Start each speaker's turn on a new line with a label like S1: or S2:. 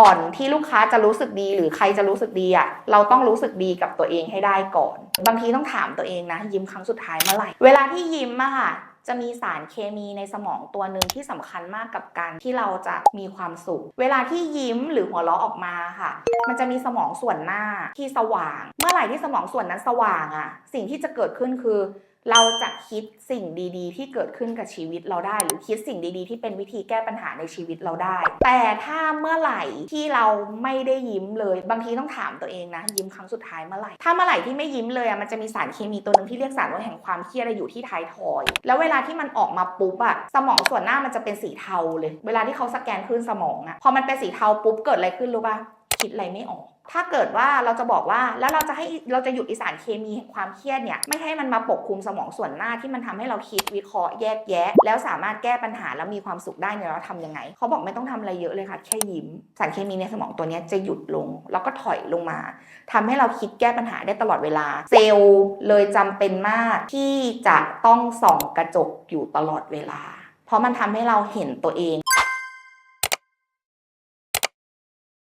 S1: ก่อนที่ลูกค้าจะรู้สึกดีหรือใครจะรู้สึกดีอะเราต้องรู้สึกดีกับตัวเองให้ได้ก่อน บางทีต้องถามตัวเองนะ ยิ้มครั้งสุดท้ายเมื่อไหร่ เวลาที่ยิ้มอะค่ะจะมีสารเคมีในสมองตัวหนึ่งที่สำคัญมากกับการที่เราจะมีความสุข เวลาที่ยิ้มหรือหัวเราะออกมาค่ะ มันจะมีสมองส่วนหน้าที่สว่าง เมื่อไหร่ที่สมองส่วนนั้นสว่างอะสิ่งที่จะเกิดขึ้นคือ เราจะคิดสิ่งดีๆ ที่เกิดขึ้นกับชีวิตเราได้ หรือคิดสิ่งดีๆ ที่เป็นวิธีแก้ปัญหาในชีวิตเราได้ แต่ถ้าเมื่อไหร่ที่เราไม่ได้ยิ้มเลย บางทีต้องถามตัวเองนะ ยิ้มครั้งสุดท้ายเมื่อไหร่ ถ้าเมื่อไหร่ที่ไม่ยิ้มเลยอะมันจะมีสารเคมีตัวหนึ่งที่เรียกสารว่าแห่งความเครียดอะอยู่ที่ท้ายทอย แล้วเวลาที่มันออกมาปุ๊บอะสมองส่วนหน้ามันจะเป็นสีเทาเลย เวลาที่เขาสแกนคลื่นสมองอะพอมันเป็นสีเทาปุ๊บเกิดอะไรขึ้นรู้ปะคิดอะไรไม่ออก ถ้าเกิดว่าเราจะบอกว่าแล้วเราจะให้เราจะหยุดอีสารเคมีแห่งความเครียดเนี่ยไม่ให้มันมาปกคลุมสมองส่วนหน้าที่มันทำให้เราคิดวิเคราะห์แยกแยะ แล้วสามารถแก้ปัญหาแล้วมีความสุขได้เนี่ยเราทำยังไงเขาบอกไม่ต้องทำอะไรเยอะเลยค่ะ แค่ยิ้ม สารเคมีในสมองตัวนี้จะหยุดลง แล้วก็ถอยลงมาทำให้เราคิดแก้ปัญหาได้ตลอดเวลา เซลล์เลยจำเป็นมากที่จะต้องส่องกระจกอยู่ตลอดเวลา เพราะมันทำให้เราเห็นตัวเอง